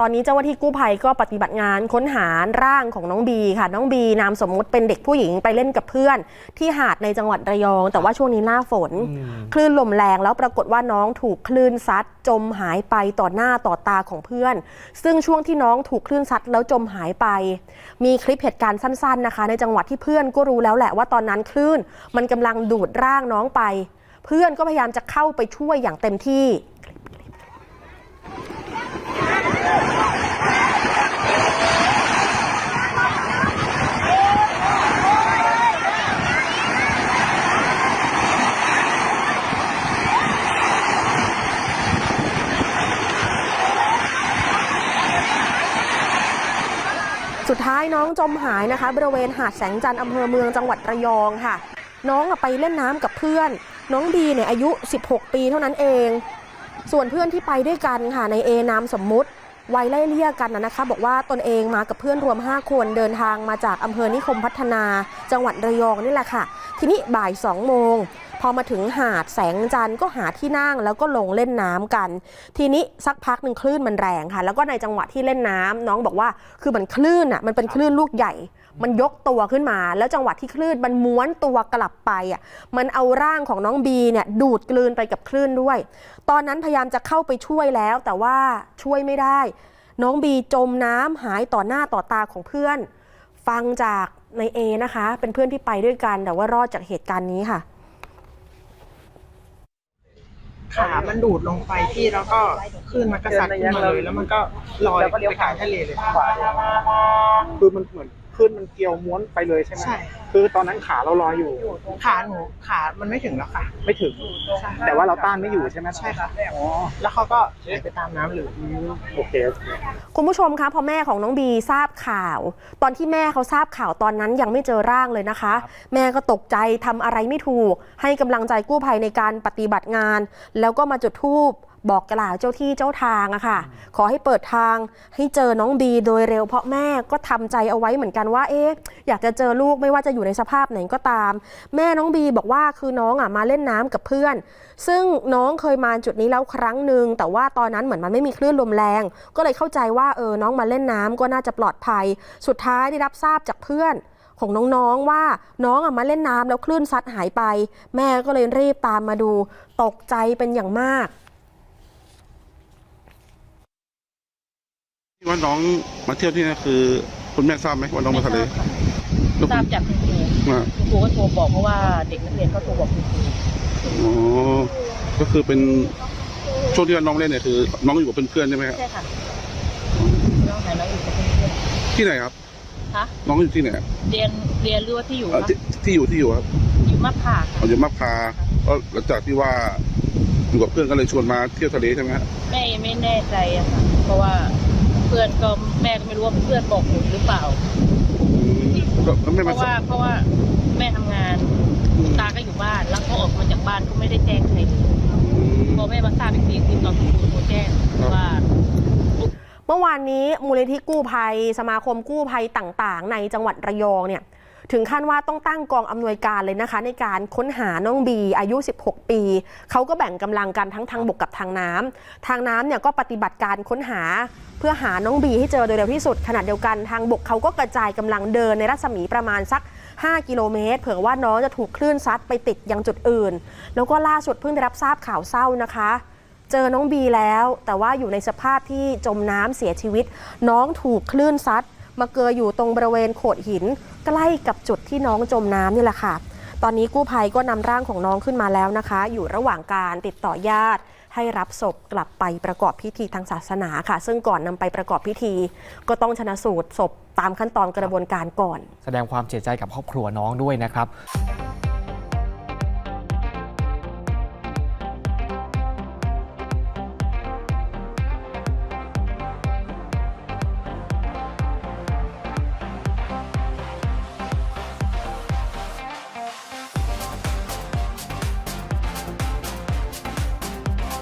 ตอนนี้เจ้าหน้าที่กู้ภัยก็ปฏิบัติงานค้นหาร่างของน้องบีค่ะ น้องบีนามสมมุติเป็นเด็กผู้หญิงไปเล่นกับเพื่อน ที่หาดในจังหวัดระยอง แต่ว่าช่วงนี้หน้าฝน คลื่นลมแรงแล้วปรากฏว่าน้องถูกคลื่นซัด จมหายไปต่อหน้าต่อตาของเพื่อน ซึ่งช่วงที่น้องถูกคลื่นซัดแล้วจมหายไป มีคลิปเหตุการณ์สั้น ๆนะคะ ในจังหวัดที่เพื่อนก็รู้แล้วแหละว่าตอนนั้นคลื่น มันกำลังดูดร่างน้องไป เพื่อนก็พยายามจะเข้าไปช่วยอย่างเต็มที่ สุดท้ายน้องจมหายนะคะ บริเวณหาดแสงจันทร์อำเภอเมืองจังหวัดระยองค่ะ น้องไปเล่นน้ำกับเพื่อน น้องบีเนี่ยอายุ 16 ปีเท่านั้นเอง ส่วนเพื่อนที่ไปด้วยกันค่ะในเอนามสมมุติ วัยไล่เลี่ยกันนะนะคะ บอกว่าตนเองมากับเพื่อนรวม 5 คนเดินทางมาจากอำเภอนิคมพัฒนา จังหวัดระยองนี่แหละค่ะ ทีนี้บ่าย 2 โมง พอมาถึงหาดแสงจันทร์ก็หาที่นั่งแล้วก็ลงเล่นน้ำกัน ทีนี้สักพักหนึ่งคลื่นมันแรงค่ะ แล้วก็ในจังหวะที่เล่นน้ำน้องบอกว่าคือมันคลื่นอะมันเป็นคลื่นลูกใหญ่ มันยกตัวขึ้นมา แล้วจังหวะที่คลื่นมันม้วนตัวกลับไปอะมันเอาร่างของน้องบีเนี่ยดูดกลืนไปกับคลื่นด้วย ตอนนั้นพยายามจะเข้าไปช่วยแล้ว แต่ว่าช่วยไม่ได้ น้องบีจมน้ำหายต่อหน้าต่อตาของเพื่อน ฟังจากในเอนะคะ เป็นเพื่อนที่ไปด้วยกันแต่ว่ารอดจากเหตุการณ์นี้ค่ะขามันดูดลงไปที่แล้วก็คลื่นมันก็ซัดขึ้นมาเลย แล้วมันก็ลอยไปกลางทะเลเลยคือมันเหมือน ขึ้นมันเกี่ยวม้วนไปเลยใช่ไหมใช่ คือตอนนั้นขาเราลอยอยู่ ขาหนูขามันไม่ถึงแล้วค่ะ ไม่ถึงใช่แต่ว่าเราต้านไม่อยู่ใช่ไหมใช่ค่ะ อ๋อแล้วเขาก็ไหลไปตามน้ำเลยอืมโอเคโอเค คุณผู้ชมคะพอแม่ของน้องบีทราบข่าว ตอนที่แม่เขาทราบข่าวตอนนั้นยังไม่เจอร่างเลยนะคะ แม่ก็ตกใจทำอะไรไม่ถูก ให้กำลังใจกู้ภัยในการปฏิบัติงาน แล้วก็มาจุดธูป บอกกล่าวเจ้าที่เจ้าทางอะค่ะ ขอให้เปิดทางให้เจอน้องบีโดยเร็วเพราะแม่ก็ทำใจเอาไว้เหมือนกันว่า เอ๊ะอยากจะเจอลูกไม่ว่าจะอยู่ในสภาพไหนก็ตาม แม่น้องบีบอกว่าคือน้องอะมาเล่นน้ำกับเพื่อน ซึ่งน้องเคยมาจุดนี้แล้วครั้งหนึ่งแต่ว่าตอนนั้นเหมือนมันไม่มีคลื่นลมแรง ก็เลยเข้าใจว่าเออน้องมาเล่นน้ำก็น่าจะปลอดภัย สุดท้ายได้รับทราบจากเพื่อนของน้องๆว่าน้องอะมาเล่นน้ำแล้วคลื่นซัดหายไป แม่ก็เลยรีบตามมาดู ตกใจเป็นอย่างมาก ที่ว่าน้องมาเที่ยวที่นี่คือคุณแม่ทราบไหมว่าน้องมาทะเลแล้วทราบจากคุณครูว่าคุณครูก็โทรบอกเพราะว่าเด็กนักเรียนเขาโทรบอกคุณครูอ๋อก็คือเป็นช่วงที่ว่าน้องเล่นเนี่ยคือ น้องอยู่กับเพื่อนๆใช่ไหมครับใช่ค่ะน้องหายน้องอยู่กับเพื่อนที่ไหนครับๆคะน้องอยู่ที่ไหนครับเรียนเรียนหรือว่าที่อยู่เอ่อคะที่ที่อยู่ที่อยู่ครับอยู่มากค่ะเอาอยู่มักพร้าก็หลังจากที่ว่าอยู่กับเพื่อนก็เลยชวนมาเที่ยวทะเลใช่ไหมครับแม่ยังไม่แน่ใจอะค่ะเพราะว่า เพื่อนก็แม่ก็ไม่รู้ว่าเพื่อนบอกหนูหรือเปล่าอืมก็ก็ไม่เพมาราะว่าเพราะว่าแม่ทำงานคุณตาก็อยู่บ้านแล้วเขาออกมาจากบ้านก็ไม่ได้แจ้งใครเลยอืมพอแม่มาทราบอีกทีคือตอนคุณครูโทรแจ้งว่า เมื่อวานนี้มูลนิธิกู้ภัย สมาคมกู้ภัยต่างๆ ในจังหวัดระยองเนี่ย ถึงขั้นว่าต้องตั้งกองอำนวยการเลยนะคะ ในการค้นหาน้องบีอายุ 16 ปี เขาก็แบ่งกำลังกันทั้งทางบกกับทางน้ำทางน้ำเนี่ยก็ปฏิบัติการค้นหาเพื่อหาน้องบีให้เจอโดยเร็วที่สุดขณะเดียวกันทางบกเขาก็กระจายกำลังเดินในรัศมีประมาณสัก 5 กิโลเมตร เผื่อว่าน้องจะถูกคลื่นซัดไปติดยังจุดอื่น แล้วก็ล่าสุดเพิ่งได้รับทราบข่าวเศร้านะคะเจอน้องบีแล้วแต่ว่าอยู่ในสภาพที่จมน้ำเสียชีวิต น้องถูกคลื่นซัด มาเกยออยู่ตรงบริเวณโขดหิน ใกล้กับจุดที่น้องจมน้ำนี่แหละค่ะ ตอนนี้กู้ภัยก็นำร่างของน้องขึ้นมาแล้วนะคะ อยู่ระหว่างการติดต่อญาติ ให้รับศพกลับไปประกอบพิธีทางศาสนาค่ะ ซึ่งก่อนนำไปประกอบพิธี ก็ต้องชนะสูตรศพตามขั้นตอนกระบวนการก่อน แสดงความเสียใจกับครอบครัวน้องด้วยนะครับ